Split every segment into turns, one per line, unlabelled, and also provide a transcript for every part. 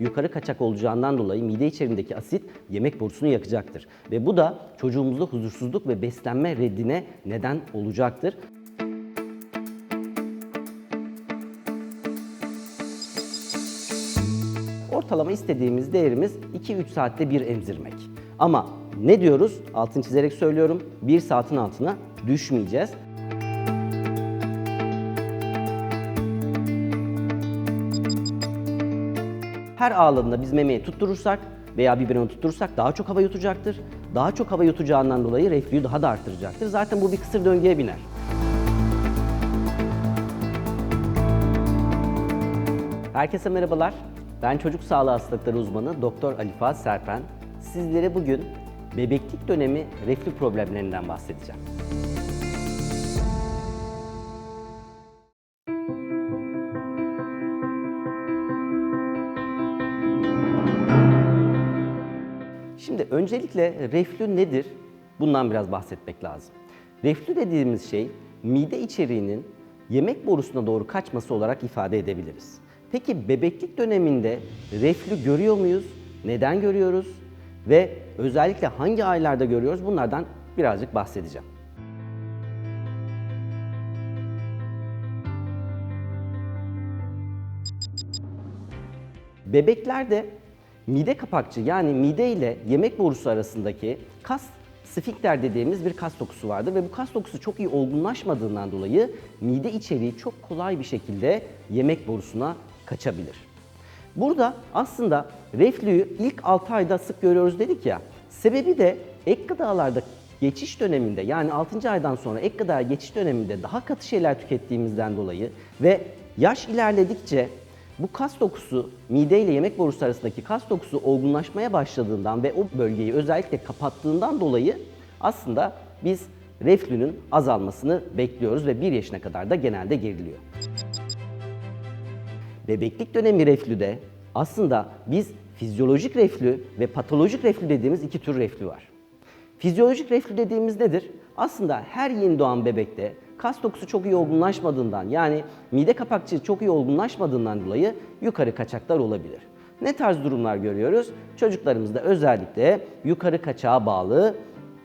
yukarı kaçak olacağından dolayı mide içerisindeki asit yemek borusunu yakacaktır. Ve bu da çocuğumuzda huzursuzluk ve beslenme reddine neden olacaktır. Ortalama istediğimiz değerimiz 2-3 saatte bir emzirmek. Ama ne diyoruz? Altını çizerek söylüyorum. 1 saatin altına düşmeyeceğiz. Her ağladığında biz memeyi tutturursak veya biberonu tutturursak daha çok hava yutacaktır. Daha çok hava yutacağından dolayı reflüyü daha da arttıracaktır. Zaten bu bir kısır döngüye biner. Herkese merhabalar. Ben çocuk sağlığı hastalıkları uzmanı Doktor Ali Fuat Serpen. Sizlere bugün bebeklik dönemi reflü problemlerinden bahsedeceğim. Öncelikle reflü nedir? Bundan biraz bahsetmek lazım. Reflü dediğimiz şey mide içeriğinin yemek borusuna doğru kaçması olarak ifade edebiliriz. Peki bebeklik döneminde reflü görüyor muyuz? Neden görüyoruz? Ve özellikle hangi aylarda görüyoruz? Bunlardan birazcık bahsedeceğim. Bebeklerde mide kapakçı yani mide ile yemek borusu arasındaki kas sfinkter dediğimiz bir kas dokusu vardır ve bu kas dokusu çok iyi olgunlaşmadığından dolayı mide içeriği çok kolay bir şekilde yemek borusuna kaçabilir. Burada aslında reflüyü ilk 6 ayda sık görüyoruz dedik ya. Sebebi de ek gıdalarda geçiş döneminde yani 6. aydan sonra ek gıdaya geçiş döneminde daha katı şeyler tükettiğimizden dolayı ve yaş ilerledikçe bu kas dokusu mide ile yemek borusu arasındaki kas dokusu olgunlaşmaya başladığından ve o bölgeyi özellikle kapattığından dolayı aslında biz reflünün azalmasını bekliyoruz ve 1 yaşına kadar da genelde geriliyor. Bebeklik dönemi reflüde aslında biz fizyolojik reflü ve patolojik reflü dediğimiz iki tür reflü var. Fizyolojik reflü dediğimiz nedir? Aslında her yeni doğan bebekte kas dokusu çok iyi olgunlaşmadığından yani mide kapakçığı çok iyi olgunlaşmadığından dolayı yukarı kaçaklar olabilir. Ne tarz durumlar görüyoruz? Çocuklarımızda özellikle yukarı kaçağa bağlı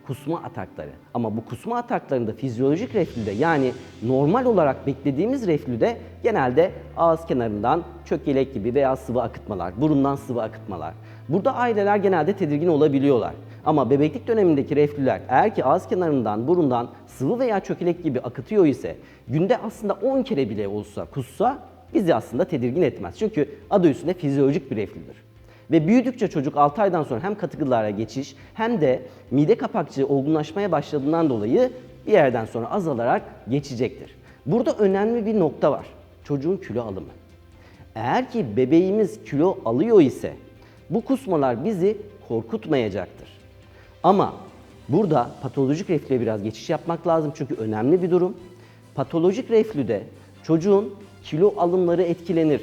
kusma atakları. Ama bu kusma ataklarında fizyolojik reflüde yani normal olarak beklediğimiz reflüde genelde ağız kenarından çökelek gibi veya sıvı akıtmalar, burundan sıvı akıtmalar. Burada aileler genelde tedirgin olabiliyorlar. Ama bebeklik dönemindeki reflüler eğer ki ağız kenarından, burundan sıvı veya çökelek gibi akıtıyor ise günde aslında 10 kere bile olsa kussa bizi aslında tedirgin etmez. Çünkü adı üstünde fizyolojik bir reflüdür. Ve büyüdükçe çocuk 6 aydan sonra hem katı geçiş hem de mide kapakçığı olgunlaşmaya başladığından dolayı bir yerden sonra azalarak geçecektir. Burada önemli bir nokta var. Çocuğun kilo alımı. Eğer ki bebeğimiz kilo alıyor ise bu kusmalar bizi korkutmayacaktır. Ama burada patolojik reflüye biraz geçiş yapmak lazım çünkü önemli bir durum. Patolojik reflüde çocuğun kilo alımları etkilenir.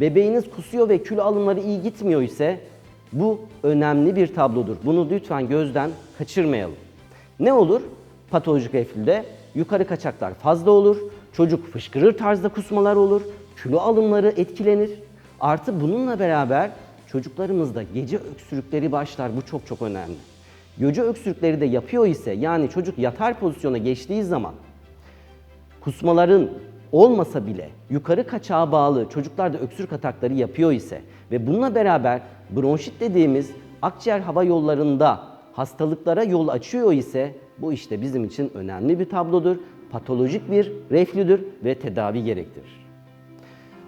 Bebeğiniz kusuyor ve kilo alımları iyi gitmiyor ise bu önemli bir tablodur. Bunu lütfen gözden kaçırmayalım. Ne olur? Patolojik reflüde yukarı kaçaklar fazla olur, çocuk fışkırır tarzda kusmalar olur, kilo alımları etkilenir. Artı bununla beraber çocuklarımızda gece öksürükleri başlar. Bu çok çok önemli. Gece öksürükleri de yapıyor ise yani çocuk yatar pozisyona geçtiği zaman kusmaların olmasa bile yukarı kaçağa bağlı çocuklarda öksürük atakları yapıyor ise ve bununla beraber bronşit dediğimiz akciğer hava yollarında hastalıklara yol açıyor ise bu işte bizim için önemli bir tablodur. Patolojik bir reflüdür ve tedavi gerektirir.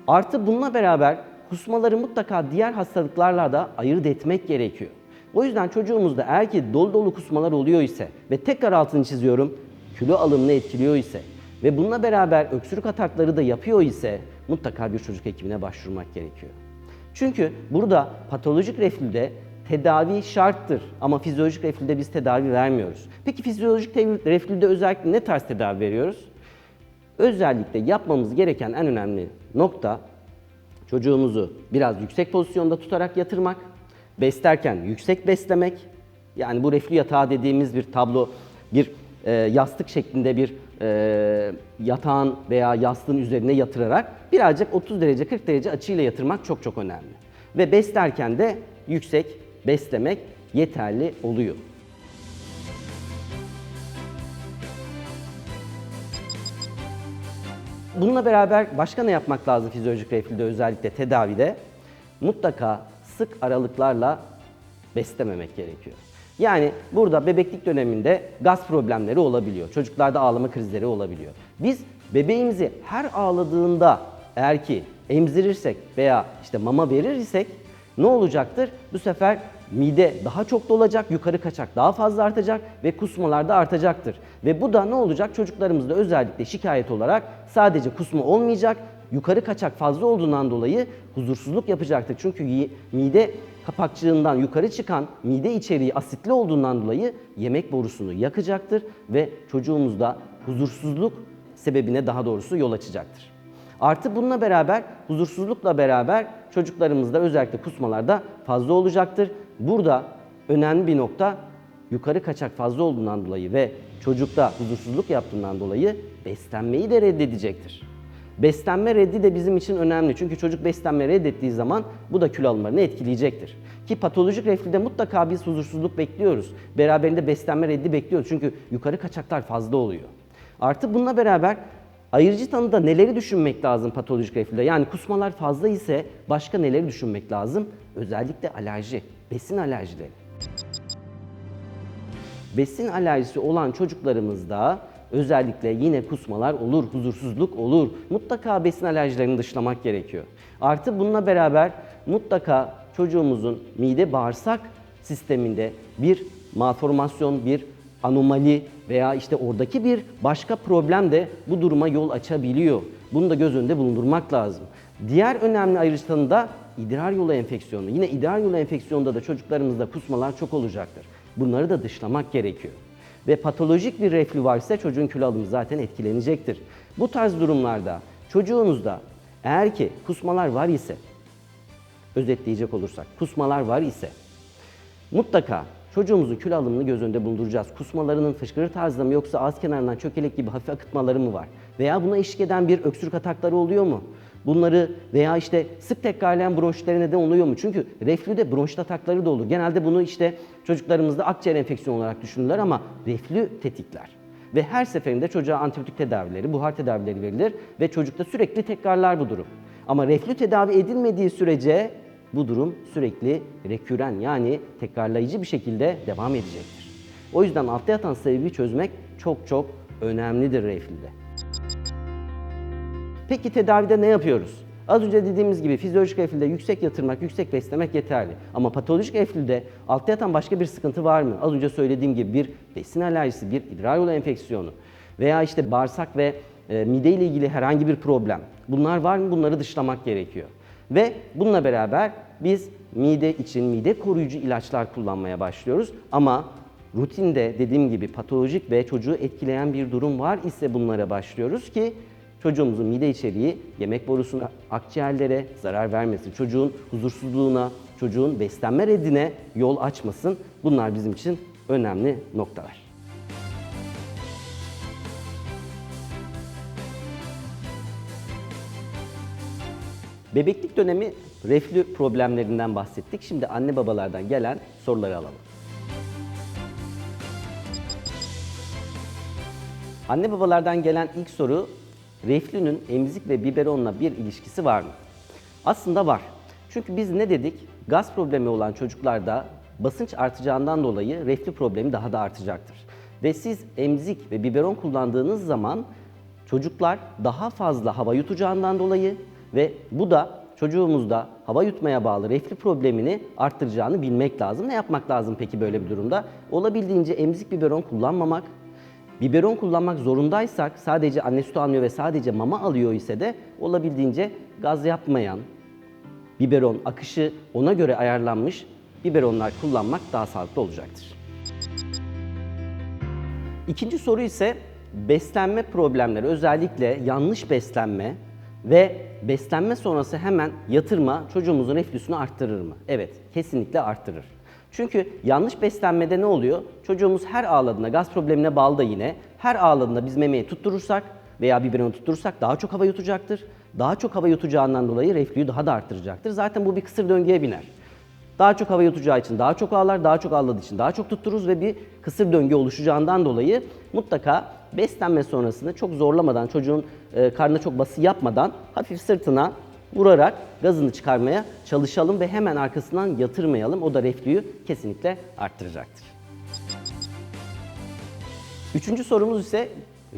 Artı bununla beraber kusmaları mutlaka diğer hastalıklarla da ayırt etmek gerekiyor. O yüzden çocuğumuzda eğer ki dolu dolu kusmalar oluyor ise ve tekrar altını çiziyorum kilo alımını etkiliyor ise ve bununla beraber öksürük atakları da yapıyor ise mutlaka bir çocuk hekimine başvurmak gerekiyor. Çünkü burada patolojik reflüde tedavi şarttır ama fizyolojik reflüde biz tedavi vermiyoruz. Peki fizyolojik reflüde özellikle ne tarz tedavi veriyoruz? Özellikle yapmamız gereken en önemli nokta çocuğumuzu biraz yüksek pozisyonda tutarak yatırmak, beslerken yüksek beslemek, yani bu reflü yatağı dediğimiz bir tablo, bir e, yastık şeklinde bir e, yatağın veya yastığın üzerine yatırarak birazcık 30 derece 40 derece açıyla yatırmak çok çok önemli. Ve beslerken de yüksek beslemek yeterli oluyor. Bununla beraber başka ne yapmak lazım fizyolojik reflüde özellikle tedavide? Mutlaka sık aralıklarla beslememek gerekiyor. Yani burada bebeklik döneminde gaz problemleri olabiliyor. Çocuklarda ağlama krizleri olabiliyor. Biz bebeğimizi her ağladığında eğer ki emzirirsek veya işte mama verir isek ne olacaktır? Bu sefer mide daha çok dolacak, yukarı kaçak daha fazla artacak ve kusmalar da artacaktır. Ve bu da ne olacak? Çocuklarımızda özellikle şikayet olarak sadece kusma olmayacak, yukarı kaçak fazla olduğundan dolayı huzursuzluk yapacaktır. Çünkü mide kapakçığından yukarı çıkan mide içeriği asitli olduğundan dolayı yemek borusunu yakacaktır ve çocuğumuzda huzursuzluk sebebine daha doğrusu yol açacaktır. Artı bununla beraber huzursuzlukla beraber çocuklarımızda özellikle kusmalarda fazla olacaktır. Burada önemli bir nokta yukarı kaçak fazla olduğundan dolayı ve çocukta huzursuzluk yaptığından dolayı beslenmeyi de reddedecektir. Beslenme reddi de bizim için önemli. Çünkü çocuk beslenme reddettiği zaman bu da kilo alımlarını etkileyecektir. Ki patolojik reflüde mutlaka biz huzursuzluk bekliyoruz. Beraberinde beslenme reddi bekliyoruz. Çünkü yukarı kaçaklar fazla oluyor. Artı bununla beraber ayırıcı tanıda neleri düşünmek lazım patolojik reflüde? Yani kusmalar fazla ise başka neleri düşünmek lazım? Özellikle alerji, besin alerjileri. Besin alerjisi olan çocuklarımızda özellikle yine kusmalar olur, huzursuzluk olur. Mutlaka besin alerjilerini dışlamak gerekiyor. Artı bununla beraber mutlaka çocuğumuzun mide bağırsak sisteminde bir malformasyon, bir anomali veya işte oradaki bir başka problem de bu duruma yol açabiliyor. Bunu da göz önünde bulundurmak lazım. Diğer önemli ayrıcı tanı da idrar yolu enfeksiyonu. Yine idrar yolu enfeksiyonunda da çocuklarımızda kusmalar çok olacaktır. Bunları da dışlamak gerekiyor. Ve patolojik bir reflü varsa çocuğun kilo alımı zaten etkilenecektir. Bu tarz durumlarda çocuğunuzda eğer ki kusmalar var ise, özetleyecek olursak kusmalar var ise mutlaka çocuğumuzun kilo alımını göz önünde bulunduracağız. Kusmalarının fışkırır tarzda mı yoksa ağız kenarından çökelek gibi hafif akıtmaları mı var? Veya buna eşlik eden bir öksürük atakları oluyor mu? Bunları veya işte sık tekrarlayan bronşitlere neden oluyor mu? Çünkü reflüde bronşit atakları da olur. Genelde bunu işte çocuklarımızda akciğer enfeksiyonu olarak düşünürler ama reflü tetikler. Ve her seferinde çocuğa antibiyotik tedavileri, buhar tedavileri verilir ve çocukta sürekli tekrarlar bu durum. Ama reflü tedavi edilmediği sürece bu durum sürekli reküren yani tekrarlayıcı bir şekilde devam edecektir. O yüzden altta yatan sebebi çözmek çok çok önemlidir reflüde. Peki tedavide ne yapıyoruz? Az önce dediğimiz gibi fizyolojik reflüde yüksek yatırmak, yüksek beslemek yeterli. Ama patolojik reflüde altta yatan başka bir sıkıntı var mı? Az önce söylediğim gibi bir besin alerjisi, bir idrar yolu enfeksiyonu veya işte bağırsak ve e, mide ile ilgili herhangi bir problem. Bunlar var mı? Bunları dışlamak gerekiyor. Ve bununla beraber biz mide için mide koruyucu ilaçlar kullanmaya başlıyoruz. Ama rutinde dediğim gibi patolojik ve çocuğu etkileyen bir durum var ise bunlara başlıyoruz ki çocuğumuzun mide içeriği yemek borusuna, akciğerlere zarar vermesin. Çocuğun huzursuzluğuna, çocuğun beslenme reddine yol açmasın. Bunlar bizim için önemli noktalar. Bebeklik dönemi reflü problemlerinden bahsettik. Şimdi anne babalardan gelen soruları alalım. Anne babalardan gelen ilk soru reflünün emzik ve biberonla bir ilişkisi var mı? Aslında var. Çünkü biz ne dedik? Gaz problemi olan çocuklarda basınç artacağından dolayı reflü problemi daha da artacaktır. Ve siz emzik ve biberon kullandığınız zaman çocuklar daha fazla hava yutacağından dolayı ve bu da çocuğumuzda hava yutmaya bağlı reflü problemini arttıracağını bilmek lazım. Ne yapmak lazım peki böyle bir durumda? Olabildiğince emzik biberon kullanmamak, Biberon kullanmak zorundaysak sadece anne sütü almıyor ve sadece mama alıyor ise de olabildiğince gaz yapmayan, biberon akışı ona göre ayarlanmış biberonlar kullanmak daha sağlıklı olacaktır. İkinci soru ise beslenme problemleri, özellikle yanlış beslenme ve beslenme sonrası hemen yatırma çocuğumuzun reflüsünü arttırır mı? Evet, kesinlikle arttırır. Çünkü yanlış beslenmede ne oluyor? Çocuğumuz her ağladığında gaz problemine bağlı da yine her ağladığında biz memeyi tutturursak veya biberonu tutturursak daha çok hava yutacaktır. Daha çok hava yutacağından dolayı reflüyü daha da arttıracaktır. Zaten bu bir kısır döngüye biner. Daha çok hava yutacağı için daha çok ağlar, daha çok ağladığı için daha çok tuttururuz ve bir kısır döngü oluşacağından dolayı mutlaka beslenme sonrasında çok zorlamadan, çocuğun e, karnına çok bası yapmadan hafif sırtına vurarak gazını çıkarmaya çalışalım ve hemen arkasından yatırmayalım. O da reflüyü kesinlikle arttıracaktır. Üçüncü sorumuz ise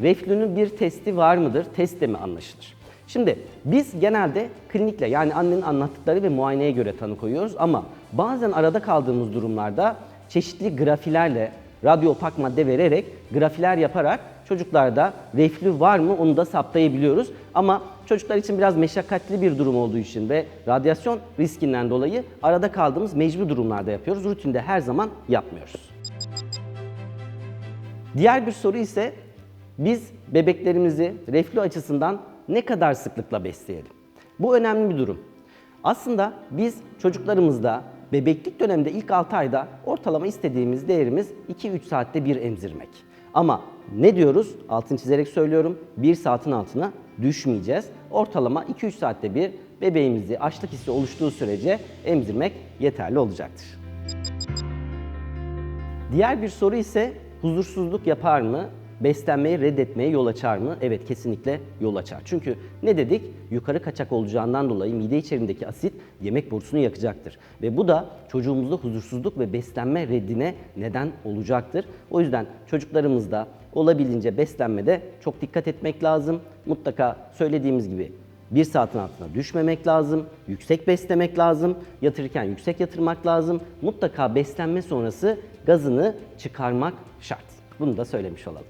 reflünün bir testi var mıdır? Testle mi anlaşılır? Şimdi biz genelde klinikle yani annenin anlattıkları ve muayeneye göre tanı koyuyoruz ama bazen arada kaldığımız durumlarda çeşitli grafilerle radyo opak madde vererek grafiler yaparak çocuklarda reflü var mı onu da saptayabiliyoruz. Ama çocuklar için biraz meşakkatli bir durum olduğu için ve radyasyon riskinden dolayı arada kaldığımız mecbur durumlarda yapıyoruz. Rutinde her zaman yapmıyoruz. Diğer bir soru ise biz bebeklerimizi reflü açısından ne kadar sıklıkla besleyelim? Bu önemli bir durum. Aslında biz çocuklarımızda bebeklik döneminde ilk 6 ayda ortalama istediğimiz değerimiz 2-3 saatte bir emzirmek. Ama ne diyoruz? Altını çizerek söylüyorum. 1 saatin altına düşmeyeceğiz. Ortalama 2-3 saatte bir bebeğimizi açlık hissi oluştuğu sürece emzirmek yeterli olacaktır. Diğer bir soru ise huzursuzluk yapar mı? Beslenmeyi reddetmeye yol açar mı? Evet kesinlikle yol açar. Çünkü ne dedik? Yukarı kaçak olacağından dolayı mide içerisindeki asit yemek borusunu yakacaktır. Ve bu da çocuğumuzda huzursuzluk ve beslenme reddine neden olacaktır. O yüzden çocuklarımızda olabildiğince beslenmede çok dikkat etmek lazım. Mutlaka söylediğimiz gibi bir saatin altına düşmemek lazım, yüksek beslemek lazım, yatırırken yüksek yatırmak lazım. Mutlaka beslenme sonrası gazını çıkarmak şart. Bunu da söylemiş olalım.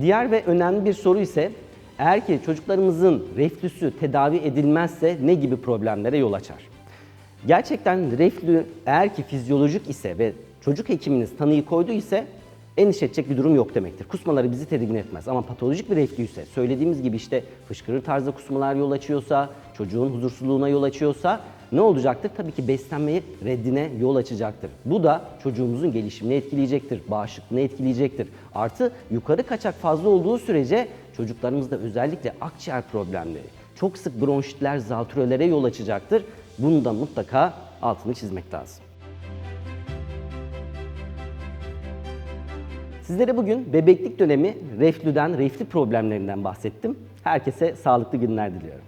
Diğer ve önemli bir soru ise eğer ki çocuklarımızın reflüsü tedavi edilmezse ne gibi problemlere yol açar? Gerçekten reflü eğer ki fizyolojik ise ve çocuk hekiminiz tanıyı koydu ise endişe edecek bir durum yok demektir. Kusmaları bizi tedirgin etmez ama patolojik bir reflü ise söylediğimiz gibi işte fışkırır tarzda kusmalar yol açıyorsa, çocuğun huzursuzluğuna yol açıyorsa ne olacaktır? Tabii ki beslenmeyi reddine yol açacaktır. Bu da çocuğumuzun gelişimini etkileyecektir, bağışıklığını etkileyecektir. Artı yukarı kaçak fazla olduğu sürece çocuklarımızda özellikle akciğer problemleri, çok sık bronşitler, zatürrelere yol açacaktır. Bunu da mutlaka altını çizmek lazım. Sizlere bugün bebeklik dönemi reflüden, reflü problemlerinden bahsettim. Herkese sağlıklı günler diliyorum.